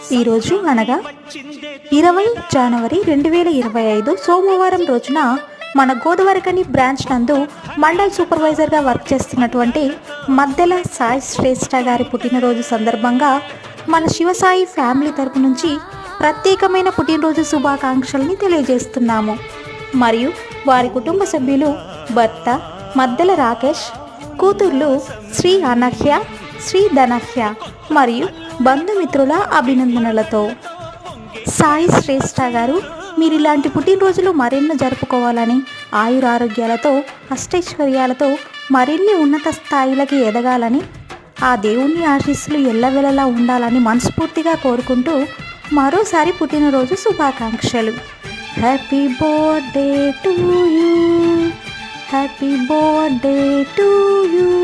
ఈరోజు అనగా ఇరవై జనవరి రెండు వేల ఇరవై ఐదు సోమవారం రోజున మన గోదావరికని బ్రాంచ్ నందు మండల్ సూపర్వైజర్గా వర్క్ చేస్తున్నటువంటి మద్దెల సాయి శ్రేష్ఠ గారి పుట్టినరోజు సందర్భంగా మన శివసాయి ఫ్యామిలీ తరపు నుంచి ప్రత్యేకమైన పుట్టినరోజు శుభాకాంక్షల్ని తెలియజేస్తున్నాము. మరియు వారి కుటుంబ సభ్యులు భర్త మద్దెల రాకేష్ కూతుర్లు శ్రీ అనహ్య శ్రీ ధనహ్య మరియు బంధుమిత్రుల అభినందనలతో. సాయి శ్రేష్ఠ గారు మీరు ఇలాంటి పుట్టినరోజులు మరెన్నో జరుపుకోవాలని ఆయురారోగ్యాలతో అష్టైశ్వర్యాలతో మరిన్ని ఉన్నత స్థాయిలకి ఎదగాలని ఆ దేవుని ఆశీస్సులు ఎల్లవెలలా ఉండాలని మనస్ఫూర్తిగా కోరుకుంటూ మరోసారి పుట్టినరోజు శుభాకాంక్షలు. Happy birthday to you happy birthday to you